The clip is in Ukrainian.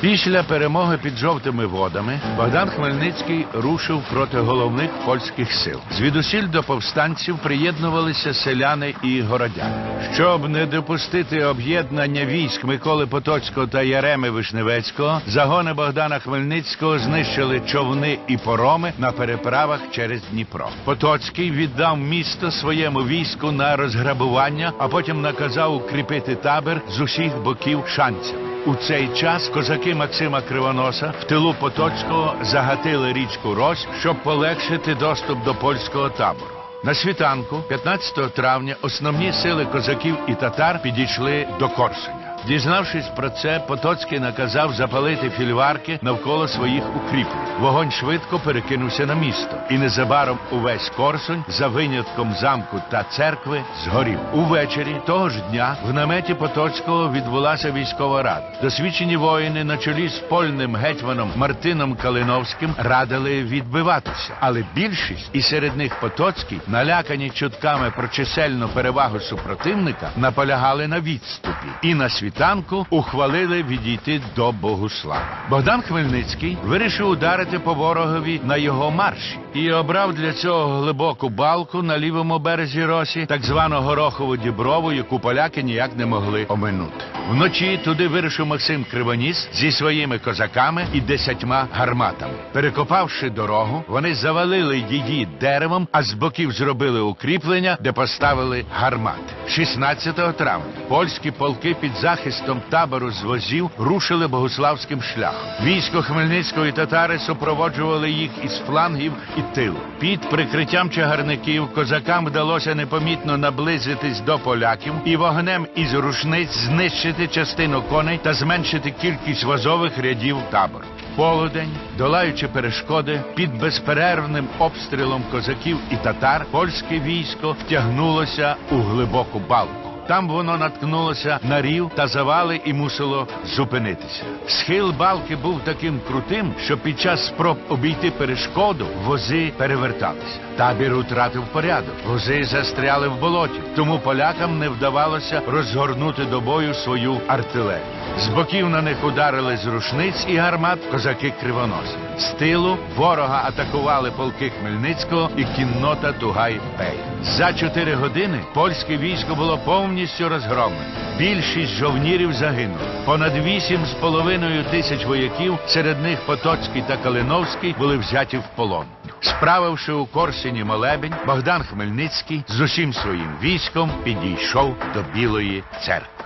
Після перемоги під жовтими водами Богдан Хмельницький рушив проти головних польських сил. Звідусіль до повстанців приєднувалися селяни і городяни. Щоб не допустити об'єднання військ Миколи Потоцького та Яреми Вишневецького, загони Богдана Хмельницького знищили човни і пороми на переправах через Дніпро. Потоцький віддав місто своєму війську на розграбування, а потім наказав укріпити табір з усіх боків шанцями. У цей час козаки Максима Кривоноса в тилу Потоцького загатили річку Рось, щоб полегшити доступ до польського табору. На світанку, 15 травня, основні сили козаків і татар підійшли до Корсуня. Дізнавшись про це, Потоцький наказав запалити фільварки навколо своїх укріплень. Вогонь швидко перекинувся на місто, і незабаром увесь Корсунь, за винятком замку та церкви, згорів. Увечері того ж дня в наметі Потоцького відбулася військова рада. Досвідчені воїни на чолі з польним гетьманом Мартином Калиновським радили відбиватися, але більшість, і серед них Потоцький, налякані чутками про чисельну перевагу супротивника, наполягали на відступі і на світанку ухвалили відійти до Богуслава. Богдан Хмельницький вирішив ударити по ворогові на його марші і обрав для цього глибоку балку на лівому березі Росі, так звану Горохову Діброву, яку поляки ніяк не могли оминути. Вночі туди вирушив Максим Кривоніс зі своїми козаками і десятьма гарматами. Перекопавши дорогу, вони завалили її деревом, а з боків зробили укріплення, де поставили гармати. 16 травня польські полки під захистом табору з возів рушили богославським шляхом. Військо Хмельницького і татари супроводжували їх із флангів і тилу. Під прикриттям чагарників козакам вдалося непомітно наблизитись до поляків і вогнем із рушниць знищити частину коней та зменшити кількість вазових рядів табору. Полудень, долаючи перешкоди, під безперервним обстрілом козаків і татар, польське військо втягнулося у глибоку балку. Там воно наткнулося на рів та завали і мусило зупинитися. Схил балки був таким крутим, що під час спроб обійти перешкоду вози переверталися. Табір утратив порядок. Вози застряли в болоті, тому полякам не вдавалося розгорнути до бою свою артилерію. З боків на них ударили з рушниць і гармат козаки кривоносі. З тилу ворога атакували полки Хмельницького і кіннота Тугай Бей. За чотири години польське військо було повністю розгромлене. Більшість жовнірів загинули. Понад вісім з половиною тисяч вояків, серед них Потоцький та Калиновський, були взяті в полон. Справивши у Корсуні молебень, Богдан Хмельницький з усім своїм військом підійшов до Білої церкви.